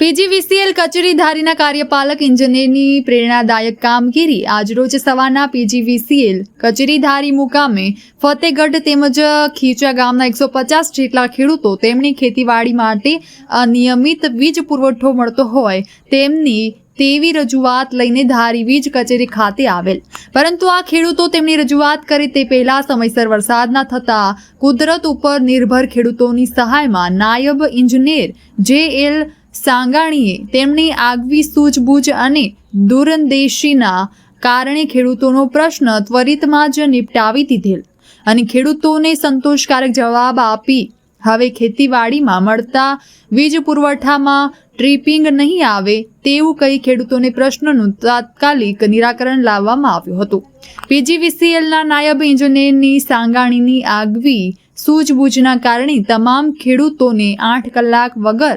PGVCL કચેરી ધારીના કાર્યપાલક ઇન્જિનિયરની પ્રેરણાદાયક કામગીરી આજરોજ સવારના પીજીવીસીએલ કચેરી ધારી મુકામે ફતેગઢ તેમજ ખીચા ગામના એકસો પચાસ જેટલા ખેડૂતો તેમની ખેતીવાડી માટે અનિયમિત વીજ પુરવઠો મળતો હોય તેમની તેવી રજૂઆત લઈને ધારી વીજ કચેરી ખાતે આવેલ. પરંતુ આ ખેડૂતો તેમની રજૂઆત કરે તે પહેલા સમયસર વરસાદ ન થતા કુદરત ઉપર નિર્ભર ખેડૂતોની સહાયમાં નાયબ ઇજનેર જે એલ સાંગાણીએ તેમની આગવી સૂઝબૂઝ અને દૂરંદેશીના કારણે ખેડૂતોનો પ્રશ્ન ત્વરિતમાં જ નિપટાવી દીધેલ અને ખેડૂતોને સંતોષકારક જવાબ આપી હવે ખેતીવાડીમાં મળતા વીજ પુરવઠામાં ટ્રીપિંગ નહીં આવે તેવું કહી ખેડૂતોને પ્રશ્નનું તાત્કાલિક નિરાકરણ લાવવામાં આવ્યું હતું. પીજીવીસીએલના નાયબ ઇજનેરની સાંગાણીની આગવી સૂઝબૂઝના કારણે તમામ ખેડૂતોને આઠ કલાક વગર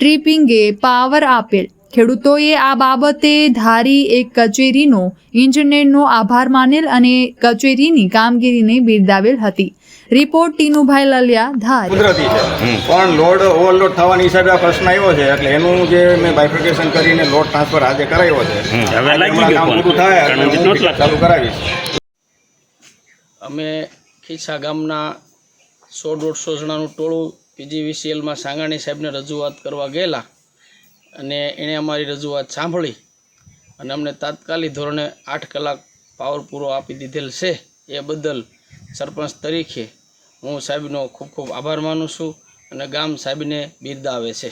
ટ્રીપિંગે પાવર આપેલ. ખેડૂતોએ આ બાબતે ધારી એક કચેરીનો ઇન્જિનિયરનો આભાર માનેલ અને કચેરીની કામગીરીને બિરદાવેલ હતી. રિપોર્ટ ટીનુભાઈ લલિયા ધાર. કુદરતી છે. પણ લોડ ઓવરલોડ થવાની હિસાબે આ પ્રશ્ન આવ્યો છે એટલે એનું જે મેં બાયફિકેશન કરીને લોડ ટ્રાન્સફર આજે કરાવ્યો છે. હવે કામ પૂરું થાય. ચાલુ કરાવીશ. અમે ખીસા ગામના સો દોઢસો જણાનું ટોળું પીજીવીસીએલમાં સાંગાણી સાહેબને રજૂઆત કરવા ગયેલા અને એણે અમારી રજૂઆત સાંભળી અને અમને તાત્કાલિક ધોરણે આઠ કલાક પાવર પૂરો આપી દીધેલ છે. એ બદલ સરપંચ તરીકે હું સાહેબનો ખૂબ ખૂબ આભાર માનું છું અને ગામ સાહેબને બિરદાવે છે.